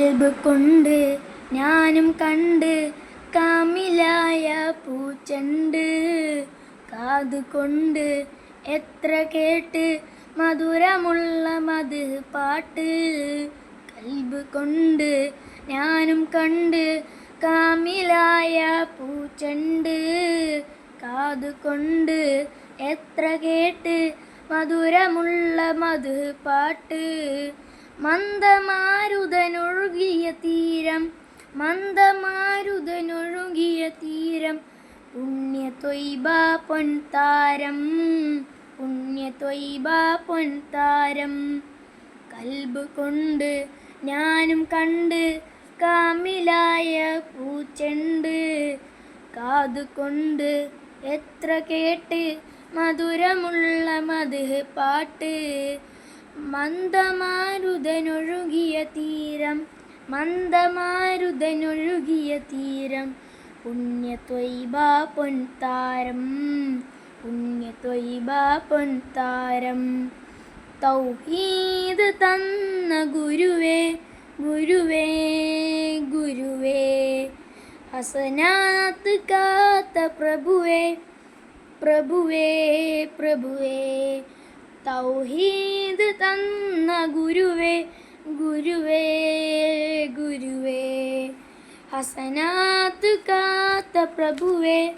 കൊണ്ട് ഞാനും കണ്ട് കാമിലായ പൂച്ചണ്ട്. കാതുകൊണ്ട് എത്ര കേട്ട് മധുരമുള്ള മത് പാട്ട്. കൽബ് കൊണ്ട് ഞാനും കണ്ട് കാമിലായ പൂച്ചണ്ട്. കാതുകൊണ്ട് എത്ര കേട്ട് മധുരമുള്ള മത് പാട്ട്. മന്ദമാരുതനൊഴുകിയ തീരം മന്ദമാരുതനൊഴുകിയ തീരം പുണ്യ തൊയ്ബ പൊൻതാരം പുണ്യ തൊയ്ബ പൊൻതാരം. കൽബ് കൊണ്ട് ഞാനും കണ്ട് കാമിലായ പൂച്ചണ്ട്. കാതുകൊണ്ട് എത്ര കേട്ട് മധുരമുള്ള മധു പാട്ട്. മന്ദമാരുതനൊഴുകിയ തീരം മന്ദമാരുതനൊഴുകിയ തീരം പുണ്യ ത്വയ്ബ പൊൻതാരം പുണ്യ ത്വയ്ബ പൊൻതാരം. തൗഹീദ് തന്ന ഗുരുവേ ഗുരുവേ ഗുരുവേ. ഹസനാത്ത് കാത്ത പ്രഭുവേ പ്രഭുവേ പ്രഭുവേ. തൗഹീദ് തന്ന ഗുരുവേ ഗുരുവേ ഗുരുവേ. ഹസനാത്ത് കാത്ത പ്രഭുവേ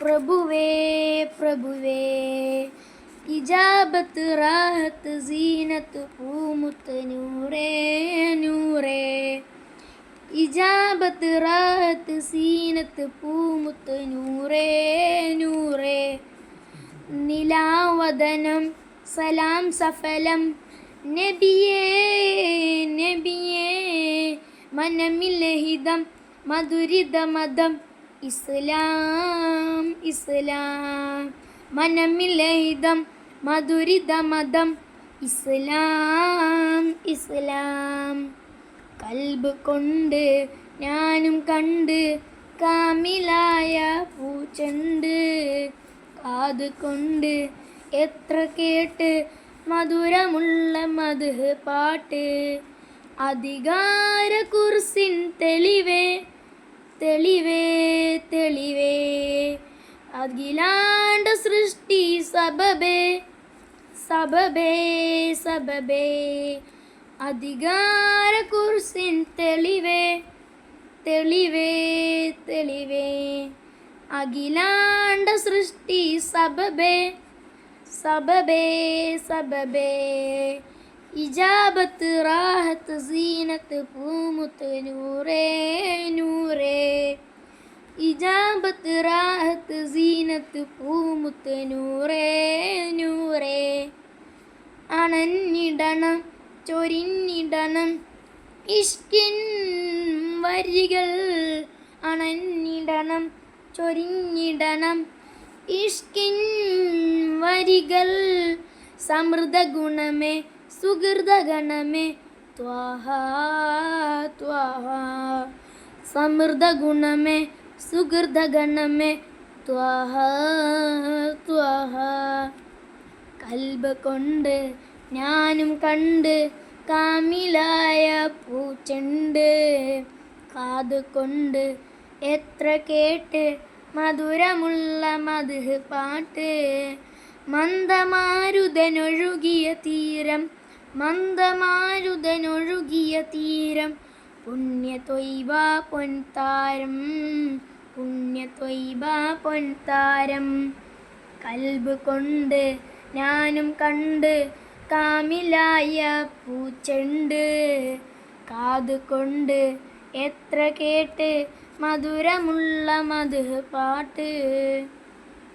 പ്രഭുവേ പ്രഭുവേ. ഇജാബത്ത് റാഹത്ത് സീനത്ത് പൂമുത്ത് നൂറേ നൂറേ. ഇജാബത്ത് റാഹത്ത് സീനത്ത് പൂമുത്ത് നൂറേ നൂറേ. നിലാവദനം സലാം സഫലം. നബിയേ നബിയേ മനമിലഹിതം മധുരിതമതം ഇസ്ലാം ഇസ്ലാം. മനമിലഹിതം മധുരിതമതം ഇസ്ലാം ഇസ്ലാം. കൽബ് കൊണ്ട് ഞാനും കണ്ട് കാമിലായ പൂച്ചണ്ട്. കാത് കൊണ്ട് എത്ര കേട്ട് മധുരമുള്ള മധു പാട്ട്. അധികാര കുർസിൻ തെളിവേ തെളിവേ തെളിവേ. അഖിലാണ്ട സൃഷ്ടി സബബേ സബബേ സബബേ. അധികാര കുർസിൻ തെളിവേ തെളിവേ തെളിവേ. അഖിലാണ്ട സൃഷ്ടി സബബേ സബബേ സബബേ. ഇജാബത്ത് റാഹത്ത് സീനത്ത് പൂമുത്ത് നൂറേ നൂറേ. ഇജാബത്ത് റാഹത്ത് സീനത്ത് പൂമുത്ത് നൂറേ നൂറേ. അണഞ്ഞിടണം ചൊരിഞ്ഞിടണം ഇഷ്കിൻ വരികൾ അണഞ്ഞിടണം ചൊരിഞ്ഞിടണം. ഇഷ്കിൻ വരികൾ സമൃദ്ധ ഗുണമേ സുഹൃത ഗണമേ. ത്വാഹ സമൃദ്ധ ഗുണമേ സുഹൃത ഗണമേ. കൽബ് കൊണ്ട് ഞാനും കണ്ട് കാമിലായ പൂച്ചണ്ട്. കാത് കൊണ്ട് എത്ര കേട്ട് മധുരമുള്ള മധുഹ് പാട്ട്. മന്ദമാരുതനൊഴുകിയ തീരം മന്ദമാരുതനൊഴുകിയ തീരം. പുണ്യ തൊയ്ബ പൊൻതാരം പുണ്യ പൊൻതാരം. കൽബ് കൊണ്ട് ഞാനും കണ്ട് കാമിലായ പൂച്ചണ്ട്. കാത് കൊണ്ട് എത്ര കേട്ട് മധുരമുള്ള മധു പാട്ട്.